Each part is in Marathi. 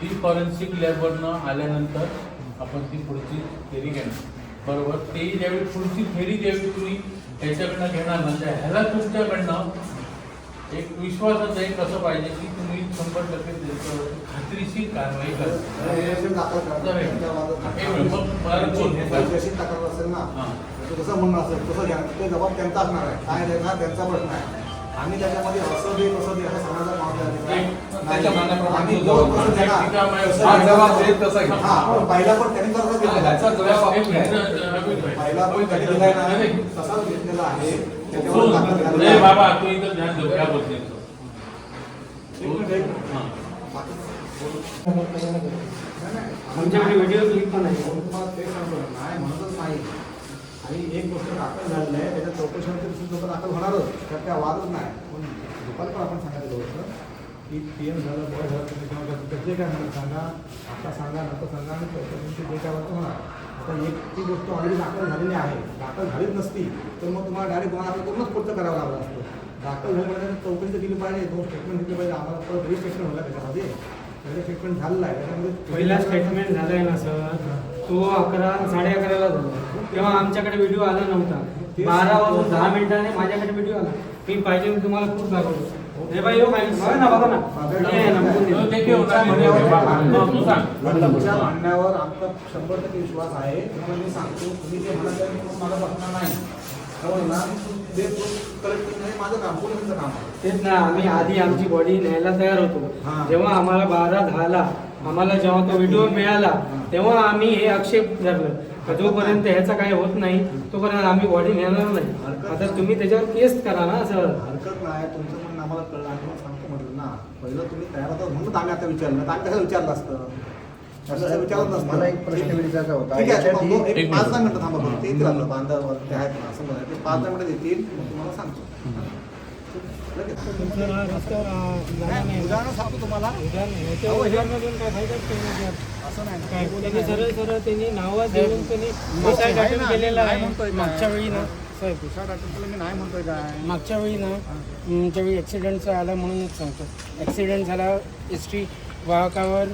ती फॉरेन्सिक लॅबवरनं आल्यानंतर आपण ती पुढची फेरी घेणार बरोबर ते ज्यावेळी पुढची फेरी ज्यावेळी तुम्ही त्याच्याकडनं घेणार त्या ह्याला तुमच्याकडनं एक विश्वासाचं एक असं पाहिजे की तुम्ही शंभर टक्के त्याच्यावर खात्रीशीर कारवाई हां. कसं त्यांचा असणार आहे काय देणार त्यांचा प्रश्न आहे आम्ही त्याच्यामध्ये असं दे तसं दे असं तसं तसा पण पहिला पण त्यांनी भाई. पहिला पण त्यांनी दिलाय ना तसाच घेतलेला आहे. त्याच्यावर. बाबा तू इथं ध्यान क्या बोलते. हां. आमच्याकडे व्हिडिओ क्लिप पण आहे. म्हणतच नाही. आणि एक गोष्ट दाखल झालेलं आहे त्याच्या चौकशीनंतर दुसरी लोक दाखल होणारच तर त्या वादच नाही. पण दुपारी पण आपण सांगितलं होतं की पी एम झालं बॉय झालं तुम्ही काय म्हणत जे काय म्हणून सांगा आता सांगा नको सांगा आणि चौकशीनंतर जे काय होतं होणार. आता एक ती गोष्ट ऑलरेडी दाखल झालेली आहे. दाखल झालीच नसती तर मग तुम्हाला डायरेक्ट गुन्हा दाखल करूनच पुढचं करावं लागलं असतं. दाखल झाल्यानंतर चौकशी तर पाहिजे. दोन स्टेटमेंट दिले पाहिजे. आम्हाला परत रिस्टेटमेंट होईल त्याच्यामध्ये. पहिले स्टेटमेंट झालेलं आहे. त्याच्यामध्ये पहिला स्टेटमेंट आहे ना सर तो अकरा साडे अकराला झाला. तेव्हा आमच्याकडे व्हिडिओ आला नव्हता. बारा वाजून दहा मिनिटाने माझ्याकडे व्हिडिओ आला. मी पाहिजे मी तुम्हाला खूप दाखवतो हे बाई हो बघा ना बघा ना. हे. हो. तुमच्या म्हणण्यावर आमचा शंभर टक्के विश्वास आहे. तुम्हाला मी सांगतो तुम्ही जे मला बसणार नाही. हे आहे तेच ना आम्ही आधी आमची बॉडी न्यायला तयार होतो. हा. जेव्हा आम्हाला बारा दहाला आम्हाला जेव्हा तो व्हिडिओ मिळाला तेव्हा आम्ही हे आक्षेप धरलं. जोपर्यंत ह्याचा काही होत नाही तोपर्यंत आम्ही बॉडी नेणार नाही आता तुम्ही त्याच्यावर केस करा ना सर हरकत नाही तुमचं म्हणणं आम्हाला कळलं आणि तुम्हाला सांगतो म्हटलं ना पहिलं तुम्ही तयार होता म्हणून आम्ही आता विचारलं तर आम्ही कसं विचारलं असतं असं विचारत नसतं मला एक प्रश्न विचारायचा होता. ठीक आहे याच्यात मग एक एक पाच मिनिट. दहा मिनिटं थांबा. ते येतील आपलं बांधा ते आहेत ना असं म्हणा ते पाच दहा मिनिटं येतील मग तुम्हाला सांगतो उदाहरण सांगतो तुम्हाला. अहो, हे- असं नाही ना. काय त्यांनी सरळ सरळ त्यांनी नावं देऊन त्यांनी आहे सुसाईड ना, अटेम्प्ट केलेला आहे? मागच्या वेळी ना साहेब तुषार अटेम्प्टला मी नाही म्हणतोय काय. मागच्या वेळी ना अं, त्यावेळी ॲक्सिडेंटचं आला म्हणूनच सांगतो. ॲक्सिडेंट झाला एस टी वाहकावर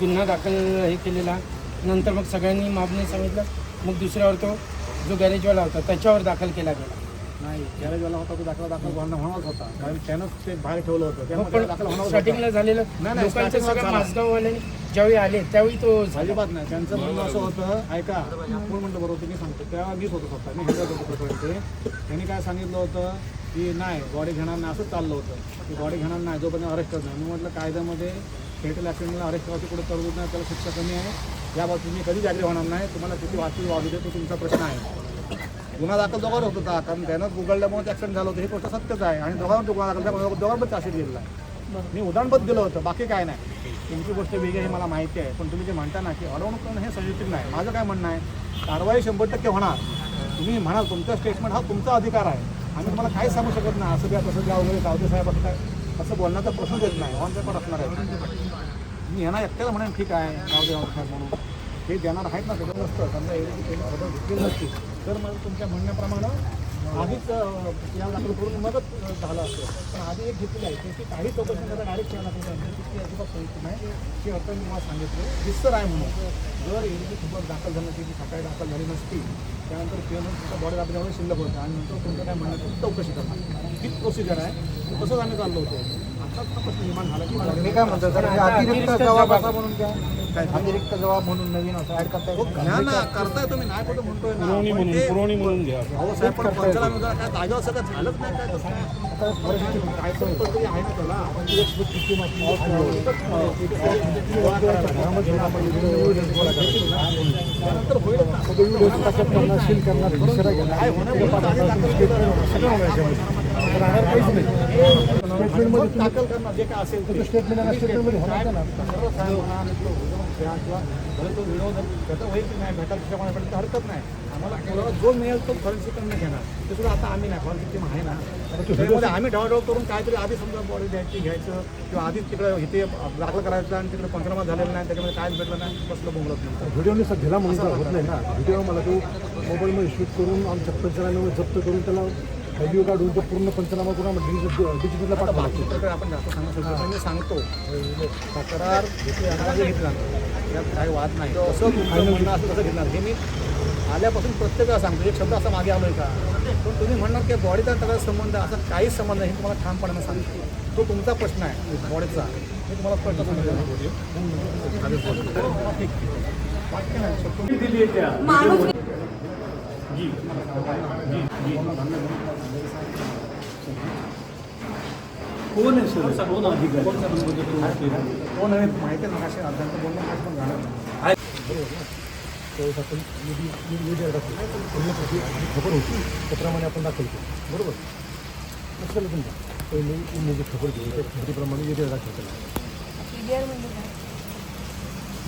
गुन्हा दाखल हे केलेला. नंतर मग सगळ्यांनी मागणी सांगितलं. मग दुसऱ्यावर तो जो गॅरेजवाला होता त्याच्यावर दाखल केला गेला. नाही होता तो दाखला दाखल होणार होणारच होता. कारण त्यानं ते बाहेर ठेवलं होतं. त्यामुळे दाखल स्टार्टिंगला. झालेलं नाही, नाही, लोकांचं starting ला सगळं झाला. मासगाववाल्यांनी ज्यावेळी आले त्यावेळी तो अजिबात नाही. त्यांचं म्हणणं असं होतं ऐका कोण म्हणलं बरोबर तुम्ही सांगतो. तेव्हा मीच होतो स्वतः. मी हेंद्रात होतो प्रकरण ते त्यांनी काय सांगितलं होतं की नाही बॉडी घेणार नाही असंच चाललं होतं. की बॉडी घेणार नाही जोपर्यंत अरेस्ट करत नाही. मी म्हटलं कायद्यामध्ये फेटल ॲक्सिडेंटला अरेस्ट करायची कुठे तरतूद नाही त्याला शिक्षा कमी आहे. या बाबतीत मी कधीच ॲग्री होणार नाही. तुम्हाला किती वाचली वाजू दे तो तुमचा प्रश्न आहे. गुन्हा दाखल दोघांवर होत होता. कारण त्यानं उघडल्यामुळे ॲक्सिडेंट झालं होतं. हे गोष्ट सत्यच आहे. आणि दोघांवर गुन्हा दाखल झाला, दोघांवर पण चार्जशीट दिलेला आहे. मी उदाहरणबद्ध दिलं होतं. बाकी काय नाही. तुमची गोष्ट वेगळी हे मला माहिती आहे. पण तुम्ही जे म्हणता ना की अडवणूक करणं हे संयुक्त नाही. माझं काय म्हणणं आहे कारवाई शंभर टक्के होणार. तुम्ही म्हणाल तुमचा स्टेटमेंट हा तुमचा अधिकार आहे. आम्ही तुम्हाला काहीच सांगू शकत नाही. असं द्या तसं द्या वगैरे सावते साहेब असं काय. असं बोलण्याचा प्रश्न येत नाही. ऑन पेपर असणार आहे. मी यांना एकट्याला म्हणेन ठीक आहे ऑन साहेब म्हणून. हे देणार आहेत ना त्याच्यात नसतं समजा एवढी घेतली नसती तर मग तुमच्या म्हणण्याप्रमाणे आधीच या दाखल करून मगच झालं असतं. पण आधी एक घेतली आहे. त्याची काही चौकशी करता डायरेक्ट या दाखल करायची अजिबात सोयीची नाही. की अर्थ मी मला सांगितलं. दिसतं आहे म्हणून. जर एरवी खूपच दाखल झालं ती सकाळी दाखल झाली नसती त्यानंतर पिऊन बॉडी दाबल्यामुळे शिल्लक होतं. आणि नंतर तुमचं काय म्हणणं चौकशी करणार हीच प्रोसिजर आहे. तसंच आम्ही चाललो होतो. की मी काय म्हणतो आता अतिरिक्त जबाब. असा म्हणून घ्या काय? अतिरिक्त जबाब म्हणून नवीन असं ऍड करता हो, येईल घ्या ना करताय तुम्ही नाही कुठं म्हणतोय ना पण ते- अहो साहेब पण पंचाला अनुदान काय जागेवर सगळं झालंच नाही काय तसं आता परिस्थिती काय पण पद्धती आहे ना त्याला आपण ती एक सिस्टीम असते. त्यानंतर होईल ना. करणार सील करणार दुसरा घेणार काय होण्यापूर्वी आधी दाखल केलं. दाखल करणार जे काय असेल ते. स्टेटमेंट होणार काय- ना? तो विनोद होईल की नाही त्याच्यामुळे हरकत नाही. आम्हाला कोणाला जो मिळेल तो घेणार. ते सुद्धा आता आम्ही नाही फॉरेन्सिक टीम आहे ना. त्याच्यामध्ये आम्ही करून काहीतरी आधी समजा बॉडी द्यायची घ्यायचं किंवा आधीच तिकडे इथे दाखल करायचं आणि तिकडे पंचनामा झालेला नाही त्याच्यामध्ये कायच भेटलं नाही कसलं बोंगलत नाही. व्हिडिओने सध्याला म्हणून होत नाही ना. व्हिडिओ मला तो मोबाईलमध्ये शूट करून आमच्या पंचनाम्यावर जप्त करून त्याला व्हिडिओ काढून तो पूर्ण पंचनामा करून डिजिटल डिजिटलला लागतो डॉक्टरकडे आपण जातो सांगू शकतो. मी सांगतो तक्रार घेतली यात काही वाद नाही. तुमचं म्हणणं असं तसं घेतलं हे मी आल्यापासून प्रत्येक वेळा सांगतो. एक शब्द असा मागे आलोय का? पण तुम्ही म्हणणार की बॉडीचा तक्रार संबंध असा काहीच संबंध नाही हे तुम्हाला ठामपणाने सांगतो. तो तुमचा प्रश्न आहे बॉडीचा. मी तुम्हाला स्पष्ट सांगितलं माणूस कोण आहे सर? कोण अधिकारी? कोण आहे? माहिती बोलणं पण आपण मीडिया दाखवतो खबर होती त्याप्रमाणे आपण दाखवतो बरोबर? कसं झालं तुमचं पहिले तुम्ही जी खबर दिली त्या खबरीप्रमाणे मीडिया दाखवतो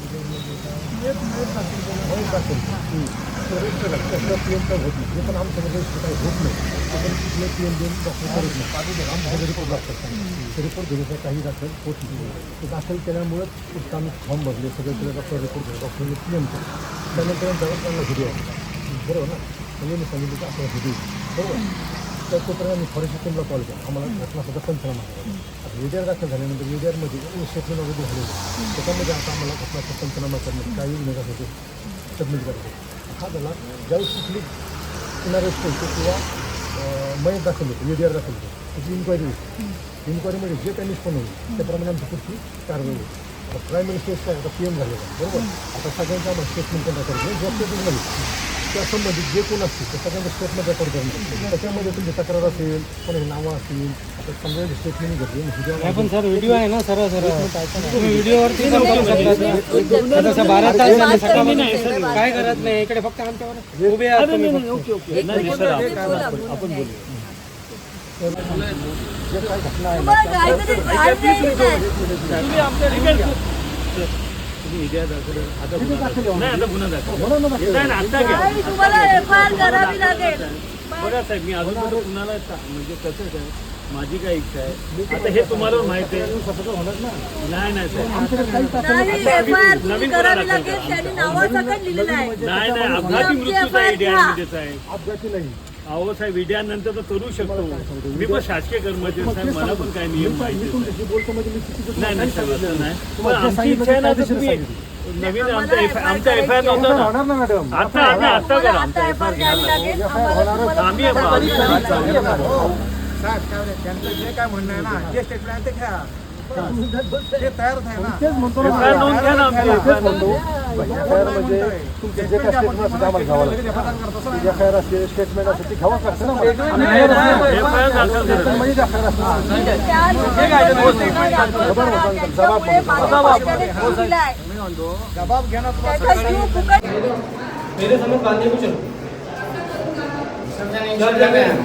पीडीआर पी एम काय होत नाही पण आमच्यामध्ये काही होत नाही पी एम देऊन डॉक्टर करत नाही आमच्याकडे रिपोर्ट लागतात ते रिपोर्ट घेण्याचा काही दाखल होत नाही ते दाखल केल्यामुळेच आम्ही फॉर्म भरले सगळे केलं डॉक्टर रिपोर्ट घेतला डॉक्टरने पी एम केलं त्यानंतर दवाखान्याला त्यांना व्हिडिओ बरोबर ना म्हणजे मी सांगितलं की आपल्याला व्हिडिओ बरोबर तर तोपर्यंत आम्ही फॉरेस्ट टीमला कॉल केला आम्हाला घटना सुद्धा पंचनामा मीडियावर दाखल झाल्यानंतर मीडियामध्ये स्टेटमेंट वगैरे झालेलं त्याच्यामध्ये आता आम्हाला घटनाचा पंचनामा करण्यात काही गुन्हेगासाठी सबमिट करायचं हा झाला ज्यावेळेस कुठली किनारे होते किंवा मयत दाखल होते मीडियावर दाखल होते. त्याची इन्क्वायरी होती. इन्क्वायरीमध्ये जे काही निष्पन्न होईल त्याप्रमाणे आमची पुढची कारवाई होईल. प्रायमरी स्टेज काय आता पी एम झालेलं बरोबर? आता सगळ्यांच्या आम्हाला स्टेटमेंट करण्यात करायचं ज्या स्टेटमेंटमध्ये त्या संबंधित जे कोण असतील ते सगळ्यांचं स्टेटमेंट रेकॉर्ड करणं त्याच्यामध्ये तुमची तक्रार असेल कोणाची नावं असतील आता समजा स्टेटमेंट घेतली नाही पण सर व्हिडिओ आहे ना सरळ सरळ तुम्ही व्हिडिओवरती पण करू शकता ना. तसं बारा तास झाले सकाळी नाही सर काय करत नाही इकडे फक्त आमच्यावर उभे आहात तुम्ही. फक्त. एक मिनिट आपण बोलू. जे काही घटना आहे तुम्हाला नाही. नाही, तुम्हाला एफ आय आर करावी लागेल. बघा साहेब मी अजून पण कुणाला म्हणजे कसं आहे माझी काय इच्छा आहे. आता हे तुम्हाला माहिती आहे. नाही नाही साहेब. नाही लिहिलेलं आहे. नाही नाही अपघाती मृत्यूचा. मध्येच आहे अपघाती नाही. अहो साहेब ईडीआर नंतर तर करू शकतो. मी पण शासकीय कर्मचारी साहेब मला पण काय नियम माहिती बोलतो म्हणजे मी चुकीचं नाही नाही साहेब असं नाही. पण तुम्हाला जे आमची सांगितलं इच्छा आहे ना ते तर तुम्ही कायदेशीर नवीन आमचा एफ आमचा एफ आय आर नव्हता ना. होणार ना मॅडम? आता आम्ही आता करा. आता एफ आय आम्ही. साहेब त्यांचं जे काय म्हणणं आहे ना जे स्टेटमेंट आहे ते घ्या. ते तयारच आहे ना तेच म्हणतो एफ नोंद घ्या ना आमची तेच म्हणतो म्हणजे तुमचे जे काही स्टेटमेंट असते आम्हाला घ्यावं लागतं एफ आय आर स्टेटमेंट ते घ्यावंच लागतं ना दाखल करा म्हणजे एफ आय आर जबाब तुम्हाला मेरे समोर कांदे को चलो पॉलिटिशियन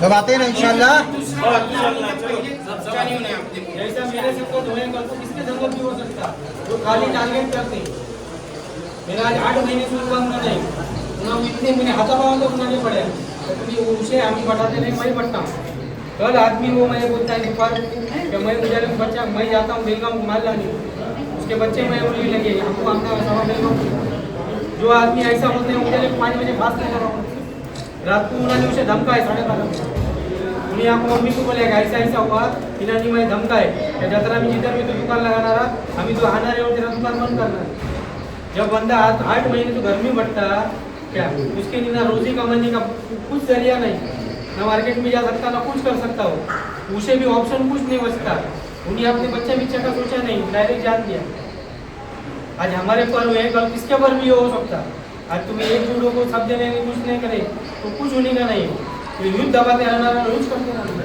को आते हैं ना, इंशाल्लाह। कल मैं आदमी वो मैं बोलता है दोपहर कि मैं मुझे बच्चा मैं जाता हूँ बेलगाम माल लाने उसके बच्चे मैं उंगली लगे हमको हमने सवा बेलगाम जो आदमी ऐसा बोलते हैं मुझे पाँच बजे फास्ट नहीं हूँ रात को उन्होंने उसे धमका है साढ़े बारह उन्हें आपको मम्मी को बोलेगा ऐसा ऐसा हुआ इन्होंने मैं धमका है कि जतरा में जिधर भी तो दुकान लगाना रहा? हमें तो आना रहे और तेरा दुकान बंद करना जब बंदा आठ आठ महीने तो घर में क्या? उसके लिए ना रोजी कमाने का कुछ जरिया नहीं। ना मार्केट में जा सकता ना कुछ कर सकता हो। उसे भी ऑप्शन कुछ नहीं बचता। उन्हें अपने बच्चे बिच्चे का सोचा नहीं डायरेक्ट जान दिया। आज हमारे पर है, कल किसके पर भी हो सकता? आज तुम्हें एक जूडो को सब जने कुछ नहीं करे तो कुछ होने का नहीं। तो यूज़ दबाते रहना यूज़ करते रहना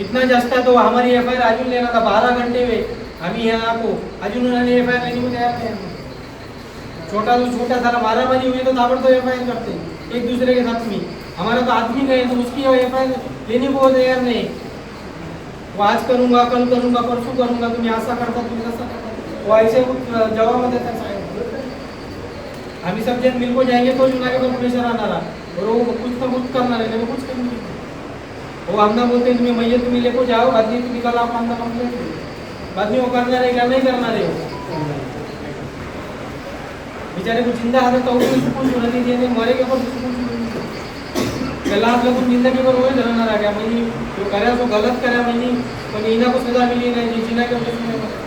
इतना जास्त तो हमारी एफ़ आई आर अजून लेना था, बारह घंटे में। आम्ही यहाँ को अजून उन्होंने एफ़ आई आर लेने को तैयार नहीं छोटा तो छोटा सारा मारामारी हुई तो ताबड़तोड़ एफ़ आई आर करते एक दूसरे के साथ में। हमारा तो आदमी गए तो उसकी एफ़ आई आर लेने को तैयार नहीं। वो आज करूँगा, कल करूँगा, परसों करूँगा तुम्हें असा करता तुम्हें तसा करता वो ऐसे कुछ जवाब देता है आम्ही सब जन मिलको जाएँगे तो चुना के पर प्रेशर आना रहा। और वो कुछ ना कुछ करना है कुछ करना वो हमना बोलते तुम्हें मैया तुम्हें लेको जाओ, बाद में तुम्हें कल आप हमना कंप्लेंट बाद में वो करना रहेगा, नहीं करना रहेगा बेचारे को ज़िंदा है तो उसको सुकून दीजिए नहीं मरेगा पर सुकून सुना पहला आप लोग ज़िंदगी भर वही धरना रह गया। मैंने जो करे तो गलत करे मैंने मैंने इना को सजा मिली, नहीं, जिना के ऊपर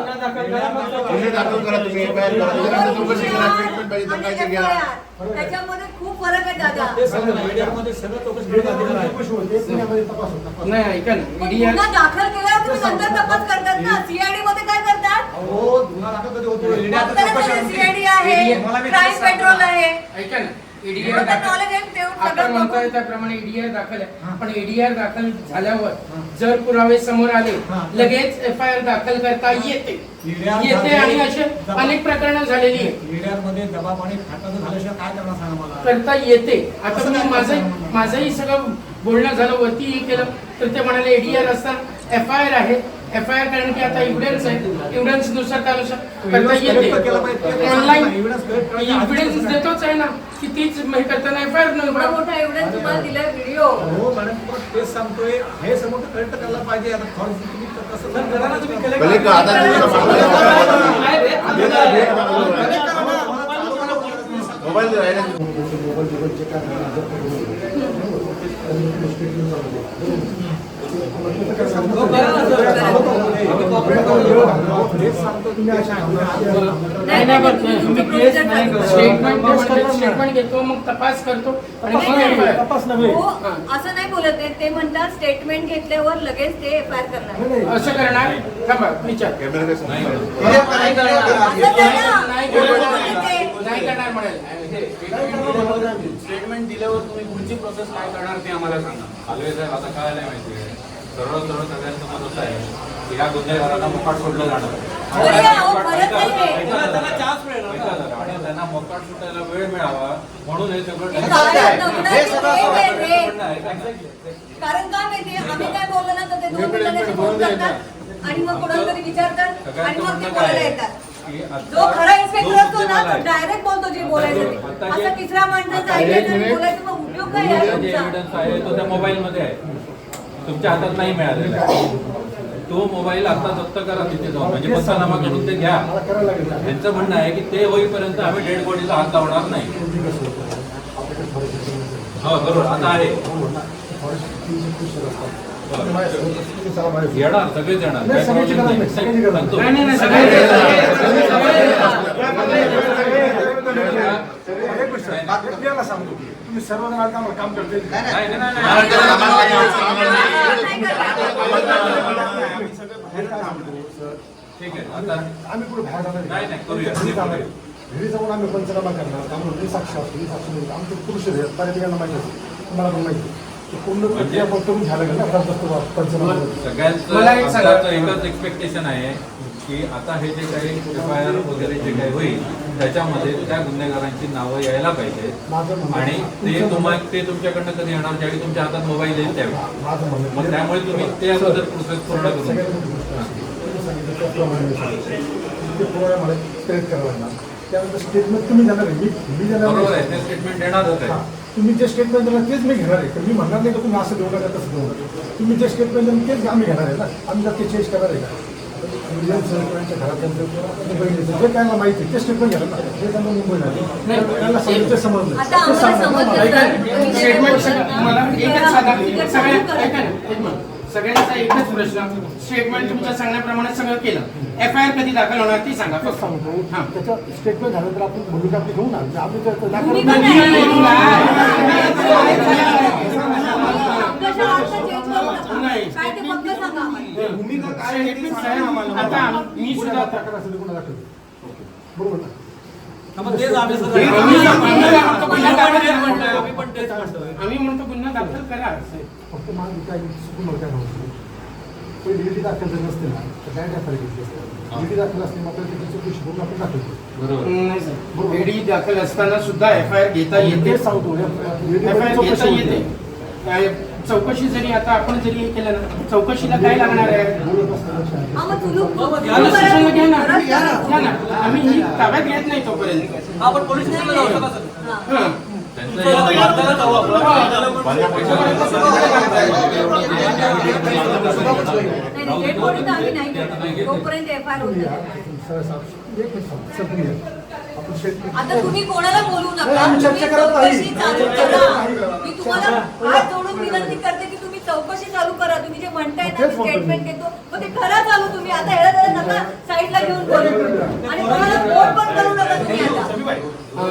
गुन्हा दाखल करा तुम्ही एफ आय आर चौकशी करा. ट्रीटमेंट पाहिजे तर काय घ्या. त्याच्यामध्ये खूप फरक आहे दादा. तपास होता. नाही ऐका ना. पण EDR गुन्हा दाखल केल्यावर तुम्ही नंतर तपास करतात ना. सीआयडी मध्ये काय करतात? गुन्हा दाखल कधी होतो सीआयडी आहे क्राईम पेट्रोल आहे. ऐका ना. आपण म्हणतोय त्याप्रमाणे ईडीआर दाखल आहे. पण ईडीआर दाखल झाल्यावर जर पुरावे समोर आले लगेच एफ आय आर दाखल करता येते. येते आणि असे अनेक प्रकरणं झालेली आहे दबाव आणि खाटाचं झाल्याशिवाय काय करणार सांगा मला? करता येते. आता मी माझं? माझंही सगळं बोलणं झालं वरती हे केलं तर ते म्हणाले एडीआर असतात एफ आय आर आहे. एफ आय आर कारण की आता एव्हिडन्स आहे. एव्हिडन्सनुसार त्यानुसार ऑनलाईन एव्हिडन्स? देतोच आहे ना की तीच हे करताना एफ आय आर एवढा मोठा एवढं तुम्हाला दिलाय व्हिडिओ हो मॅडम तेच सांगतोय. हे समोर करेक्ट करायला पाहिजे. आता थॉट तुम्ही करा. ना. मोबाईल राहिला मोबाईल बिबाईल चेक हेच सांगतो तुम्ही अशा नाही नाही पण तुम्ही केस स्टेटमेंट स्टेटमेंट घेतो मग तपास करतो. आणि हो असं नाही बोलत ते म्हणतात स्टेटमेंट घेतल्यावर लगेच ते एफ आय आर करणार असं करणार? थांबा विचार. नाही नाही करणार. असं करा. नाही करणार. ते- नाही करणार. म्हणाले. स्टेटमेंट दिल्यावर तुम्ही पुढची प्रोसेस काय करणार ते आम्हाला सांगा. साहेब आता काय नाही माहिती. आहे सर्व सर्व सगळ्यांचं मत असं आहे की ह्या गुन्हेगारांना मोकाट सोडलं जाणार. आणि त्यांना मोकाट सुटायला वेळ मिळावा म्हणून हे सगळं आणि मग कोणाला तरी विचारतात आणि मग ते बोलायला? येतात. जो खरा इन्स्पेक्टर असतो ना तो डायरेक्ट बोलतो जे बोलायचं असं तिसऱ्या माणसाचं आता ऐकायचं आणि जे- बोलायचं मग उपयोग काय आहे तो त्या मोबाईलमध्ये आहे. तुमच्या हातात नाही मिळालेला आहे. तो मोबाईल आता जप्त करा तिथे जाऊन. म्हणजे पंचनामा करून ते घ्या. त्यांचं म्हणणं आहे की ते होईपर्यंत आम्ही डेड बॉडीला हात लावणार नाही. हो बरोबर. आता आहे. येणार सगळेच येणार. सांगतो. तुम्ही सर्वजण काम करते आम्ही कुठे बाहेर जाणार नाही, नाही, करूया. घरी जाऊन आम्ही पंचनामा करणार आम्ही साक्ष असतो साक्ष नाही आमचे पुरुष बऱ्यापैकी माहिती असते तुम्हाला पण माहिती पूर्ण प्रक्रिया करून घ्यायला पंचनामा सगळ्यांचं एकच एक्सपेक्टेशन आहे की आता हे जे काही एफ आय आर वगैरे जे काही होईल त्याच्यामध्ये त्या गुन्हेगारांची नावं यायला पाहिजे. माझं म्हणणं आणि ते तुम्हाला ते तुमच्याकडनं कधी येणार ज्यावेळी तुमच्या हातात मोबाईल येईल त्यावेळी. मग त्यामुळे तुम्ही ते अगोदर प्रोसेस पूर्ण करून त्यानंतर स्टेटमेंट तुम्ही देणार आहे. मी बरोबर. आहे ते स्टेटमेंट देणारच. आहे. तुम्ही जे स्टेटमेंट देणार तेच मी घेणार आहे. मी म्हणणार नाही का तुम्ही असं देऊ नका तसं देऊ नका तुम्ही जे स्टेटमेंट देणार तेच आम्ही घेणार आहे ना. आम्ही जर ते चेंज करणार आहे का? जे काय माहिती ते स्टेटमेंट घ्या ना जे त्यांना मुंबईला आहे. त्यांना समजते समजलं. आता आम्हाला समजलं ऐका. सर. स्टेटमेंट मला एकच सांगा. सगळ्या ऐका ना. एक मिनिट. सगळ्यांचा एकच प्रश्न स्टेटमेंट तुमच्या सांगण्याप्रमाणे सगळं केलं. एफ आय आर कधी दाखल होणार ती सांगा फक्त. सांगतो. हां. त्याचं स्टेटमेंट झाल्यानंतर आपण भूमिका आपली घेऊ ना. आम्ही तर भूमिका ते सांगा आम्हाला. आता मी सुद्धा तक्रार असेल तर गुन्हा दाखल ओके. बरोबर ना? आम्ही आम्ही म्हणतो गुन्हा दाखल करा. आम्ही म्हणतो. गुन्हा दाखल करा. फक्त चुकून काय पण ईडी दाखल जर नसते ना तर काय दाखल मात्र आपण करू नाही ईडी दाखल असताना सुद्धा एफ आय आर घेता येते. तेच सांगतो एफ आय आर घेता येते. काय? चौकशी जरी आता आपण जरी हे केलं ना चौकशीला काय लागणार आहे हा, घ्या ना घ्या ना आम्ही ही ताब्यात घेत नाही तोपर्यंत आपण पोलीस स्टेशनला जाऊ शकतो. हा. हां आम्ही नाही. तोपर्यंत एफ आय आर होत आता तुम्ही कोणाला बोलू नका? तुम्ही चर्चा करत नाही. चौकशी चालू करा. मी तुम्हाला हात जोडून विनंती करते की तुम्ही चौकशी चालू करा. तुम्ही जे म्हणताय ना स्टेटमेंट देतो. मग ते करा चालू तुम्ही. आता हेळा नका साईडला घेऊन बोलू आणि कोणाला फोन पण करू नका तुम्ही आता.